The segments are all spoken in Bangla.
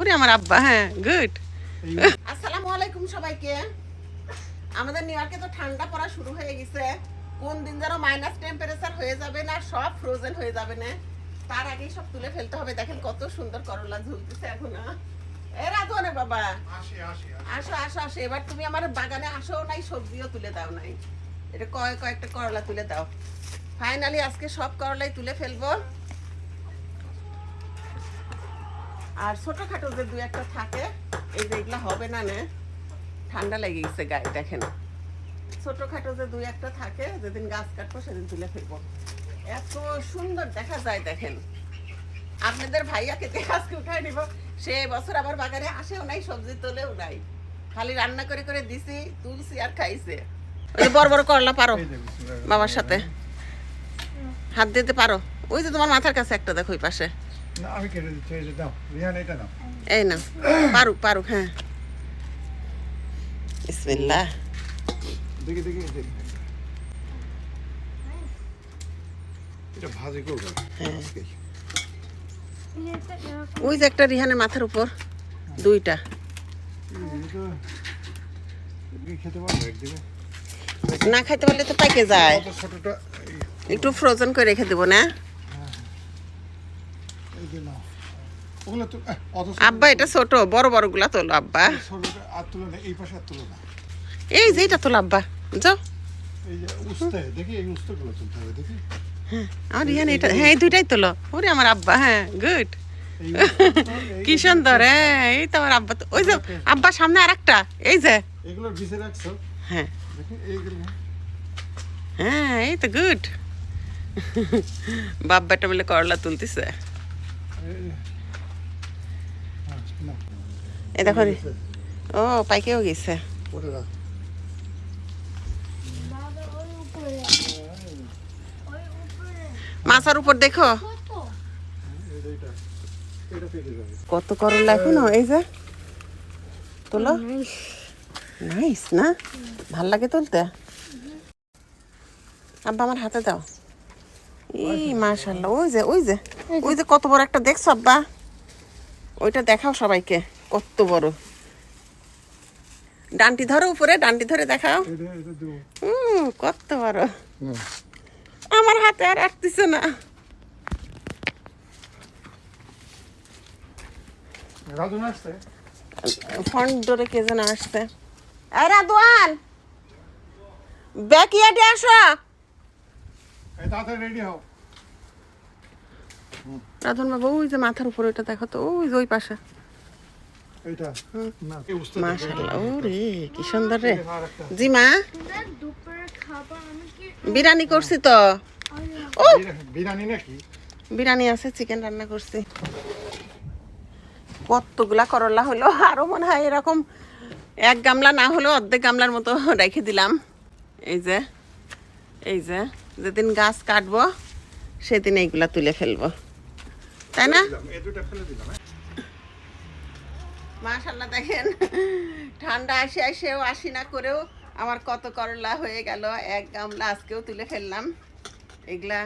ওরে আমার আব্বা হ্যাঁ গুড আসসালামু আলাইকুম সবাইকে। আমাদের নিউ ইয়র্কে তো ঠান্ডা পড়া শুরু হয়ে গেছে। কোন দিন যেন মাইনাস টেম্পারেচার হয়ে যাবে না সব ফ্রোজেন হয়ে যাবে না। তার আগেই সব তুলে ফেলতে হবে। দেখেন কত সুন্দর করলা ঝুলতেছে এখন এ রাধুয়ানে বাবা। আসে আসে আসে। আসো আসো আসো। এবার তুমি আমার বাগানে আসো নাই সবজিও তুলে দাও নাই। এটা কয় কয়েকটা করলা তুলে দাও। ফাইনালি আজকে সব করলাই তুলে ফেলব। আর ছোটখাটো যে দু একটা থাকে এই যে এগুলা হবে না নে? ঠান্ডা লেগে গেছে গায়ে দেখেন। ছোটখাটো যে দুই একটা থাকে যেদিন গাছ কাটবো সেদিন তুলে ফেলব। এত সুন্দর দেখা যায় দেখেন। আপনাদের ভাইয়াকে আজকে উঠাই নিব সে বছর আবার বাগানে আসেও নাই সবজি তোলেও নাই। খালি রান্না করে করে দিছি তুলছি আর খাইছে। বড় বড় করলা পারো। বাবার সাথে। হাত দিতে পারো। ওই যে তোমার মাথার কাছে একটা দেখো ওই পাশে। না আমি কেটে দিচ্ছি এই যে দাও রিহান এটা নাও এই না পারুক পারুক হ্যাঁ। বিসমিল্লাহ। দেখি দেখি দেখি। এটা ভাজি করব হ্যাঁ। ওই যে একটা রিহানের মাথার উপর দুইটা। না খাইতে পারলে তো পাইকে যায়। একটু ফ্রোজেন করে রেখে দেবো না এই যে নাও ওগুলো তো আহ, অত ছোট- আব্বা এটা ছোট বড় বড়গুলা তোলো আব্বা। এই যে এটা তোলো আব্বা যাও। এই যে উস্তে দেখি এই উস্তেগুলো তুলতে হবে দেখি আমার রিহান এটা হ্যাঁ এই দুইটাই তোলো। ওরে আমার আব্বা হ্যাঁ গুড কি সুন্দর হ্যাঁ এই তো আমার আব্বা ওই যে আব্বা সামনে আর একটা এই যে। হ্যাঁ। হ্যাঁ এই তো গুড বাপ বেটা মিলে করলা তুলতেছে। হ্যাঁ, দেখো ও পাইকেও গেছে। মাছার উপর দেখো। কত করলা এখনও এই যে। তোলো। নাইস না? ভালো লাগে তুলতে? আব্বা আমার হাতে দাও। ই মাশাল্লাহ ওই যে ওই যে ওই যে কত বড় একটা দেখছ আব্বা? ওইটা দেখাও সবাইকে কত বড়। ডান্টি ধরো উপরে ডান্টি ধরে দেখাও। হুম কত বড়। আমার হাতে আর আসতেছে না। ফ্রন্ট ডোরে কে যেন আসছে। এই রাদওয়ান ব্যাকইয়ার্ডে আসো। এই তাড়াতাড়ি রেডি হও। রাধন বাবু ওই যে মাথার উপরে ওইটা দেখো তো ওই যে ওই পাশে। কি সুন্দর রে। জি মা। তোমরা দুপুরে খাবার আমি কি বিরিয়ানি করছি তো। ও! বিরিয়ানি নাকি? বিরিয়ানি আছে চিকেন রান্না করছি। কতগুলা করলা হলো আরও মনে হয় এরকম এক গামলা না হলেও অর্ধেক গামলার মতো রেখে দিলাম। এই যে এই যে। যেদিন গাছ কাটবো, সেদিন এইগুলা তুলে ফেলব। তাই না? মাশাল্লাহ দেখেন, ঠান্ডা আসে আসেও আসি না করেও আমার কত করলা হয়ে গেল, এক গামলা আজকেও তুলে ফেললাম। এগুলা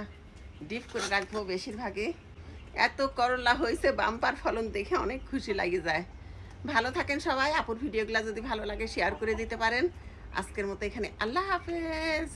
ডিপ করে রাখব বেশিরভাগই। এত করলা হয়েছে, বাম্পার ফলন দেখে অনেক খুশি লাগে যায়। ভালো থাকেন সবাই, আপুর ভিডিওগুলো যদি ভালো লাগে শেয়ার করে দিতে পারেন। আজকের মতো এখানে, আল্লাহ হাফেজ।